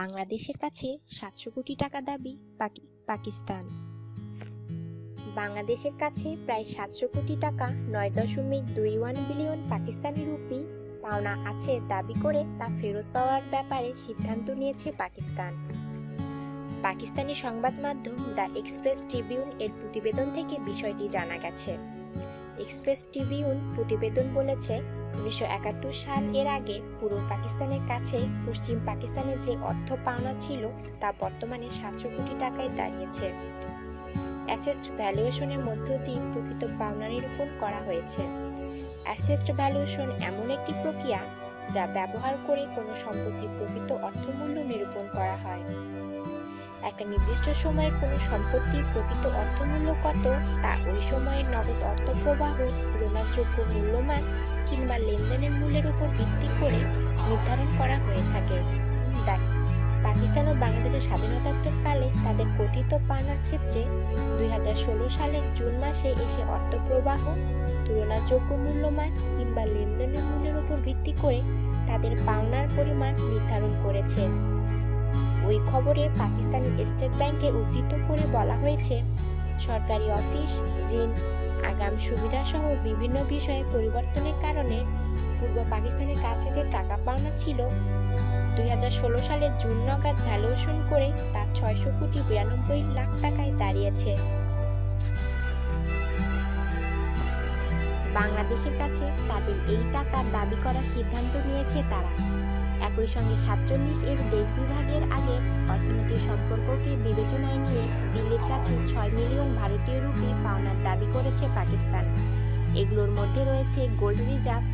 বাংলাদেশের কাছে সাতশো কোটি টাকা দাবি পাকি পাকিস্তান। বাংলাদেশের কাছে প্রায় সাতশো কোটি টাকা নয় দশমিক দুই ওয়ান বিলিয়ন পাকিস্তানি রুপি পাওনা আছে দাবি করে তা ফেরত পাওয়ার ব্যাপারে সিদ্ধান্ত নিয়েছে পাকিস্তান। পাকিস্তানি সংবাদ মাধ্যম দ্য এক্সপ্রেস ট্রিবিউন এর প্রতিবেদন থেকে বিষয়টি জানা গেছে। এক্সপ্রেস ট্রিবিউন প্রতিবেদন বলেছে উনিশশো একাত্তর সাল এর আগে পূর্ব পাকিস্তানের কাছে পশ্চিম পাকিস্তানের যে অর্থ পাওনা ছিল তা বর্তমানে সাতশো কোটি টাকায় দাঁড়িয়েছে। অ্যাসেস্ট ভ্যালুয়েশনের মধ্য দিয়ে প্রকৃত পাওনা নিরূপণ করা হয়েছে। অ্যাসেস্ট ভ্যালুয়েশন এমন একটি প্রক্রিয়া যা ব্যবহার করে কোনো সম্পত্তির প্রকৃত অর্থমূল্য নিরূপণ করা হয়। একটা নির্দিষ্ট সময়ের কোনো সম্পত্তির প্রকৃত অর্থমূল্য কত তা ওই সময়ের নগদ অর্থ প্রবাহ তুলনাযোগ্য মূল্যমান কিংবা লেনদেনের মূল্যের উপর ভিত্তি করে নির্ধারণ করা হয়ে থাকে। পাকিস্তান ও বাংলাদেশের স্বাধীনতাত্তরকালে তাদের কথিত পাওনার ক্ষেত্রে দুই হাজার ষোলো সালের জুন মাসে এসে অর্থ প্রবাহ তুলনাযোগ্য মূল্যমান কিংবা লেনদেনের মূল্যের উপর ভিত্তি করে তাদের পাওনার পরিমাণ নির্ধারণ করেছে। ওই খবরে পাকিস্তানি স্টেট ব্যাংকে উদ্ধৃত করে বলা হয়েছে, সরকারি অফিস, ঋণ আগাম সুবিধাসহ বিভিন্ন বিষয়ে পরিবর্তনের কারণে পূর্ব পাকিস্তানের কাছে যে টাকা পাওনা ছিল দু হাজার ষোলো সালের জুন নাগাদ ভ্যালুয়েশন করে তা ছয়শো কোটি বিরানব্বই লাখ টাকায় দাঁড়িয়েছে। বাংলাদেশের কাছে তাদের এই টাকা দাবি করার সিদ্ধান্ত নিয়েছে তারা। একই সঙ্গে সাতচল্লিশ এর দেশ বিভাগের আগে অর্থনৈতিক সম্পর্ককে বিবেচনায় নিয়ে দিল্লির কাছে ছয় মিলিয়ন ভারতীয় রুপি পাওনার দাবি করেছে পাকিস্তান। এগুলোর মধ্যে রয়েছে gold reserve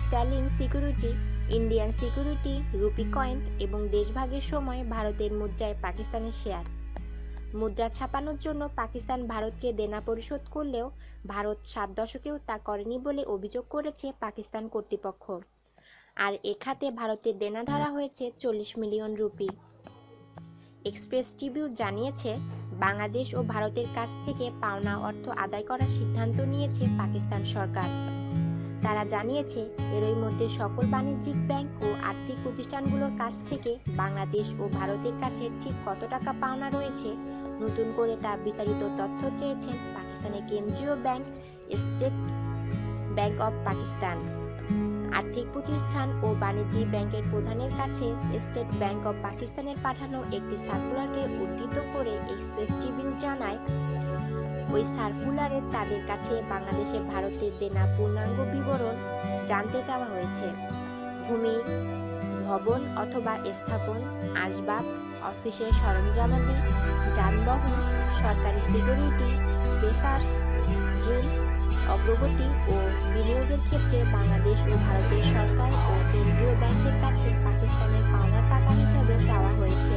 sterling security, Indian security, rupee coin এবং দেশভাগের সময় ভারতের মুদ্রায় পাকিস্তানের শেয়ার। মুদ্রা ছাপানোর জন্য পাকিস্তান ভারতকে দেনা পরিশোধ করলেও ভারত সাত দশকেও তা করেনি বলে অভিযোগ করেছে পাকিস্তান কর্তৃপক্ষ। আর এ খাতে ভারতের দেনা ধরা হয়েছে চল্লিশ মিলিয়ন রুপি। এক্সপ্রেস ট্রিবিউট জানিয়েছে, বাংলাদেশ ও ভারতের কাছ থেকে পাওনা অর্থ আদায় করার সিদ্ধান্ত নিয়েছে পাকিস্তান সরকার। তারা জানিয়েছে, এরই মধ্যে সকল বাণিজ্যিক ব্যাংক ও আর্থিক প্রতিষ্ঠানগুলোর কাছ থেকে বাংলাদেশ ও ভারতের কাছে ঠিক কত টাকা পাওনা রয়েছে, নতুন করে তা বিস্তারিত তথ্য চেয়েছেন পাকিস্তানের কেন্দ্রীয় bank state bank of Pakistan. আর্থিক প্রতিষ্ঠান ও বাণিজ্যিক ব্যাংকের প্রধানের কাছে স্টেট ব্যাংক অব পাকিস্তানের পাঠানো একটি সার্কুলারকে উদ্ধৃত করে এক্সপ্রেস ট্রিবিউ জানায়। ওই সার্কুলারে তাদের কাছে বাংলাদেশের ভারতের দেনা পূর্ণাঙ্গ বিবরণ জানতে চাওয়া হয়েছে। ভূমি, ভবন অথবা স্থাপন, আসবাব, অফিসের সরঞ্জামাদি, যানবাহন, সরকারি সিকিউরিটি, রিসার্চ ঋণ অগ্রগতি ও ক্ষেত্রে বাংলাদেশ ও ভারতের সরকার ও কেন্দ্রীয় ব্যাংকের কাছে পাকিস্তানের পাওনা টাকা হিসাবে চাওয়া হয়েছে।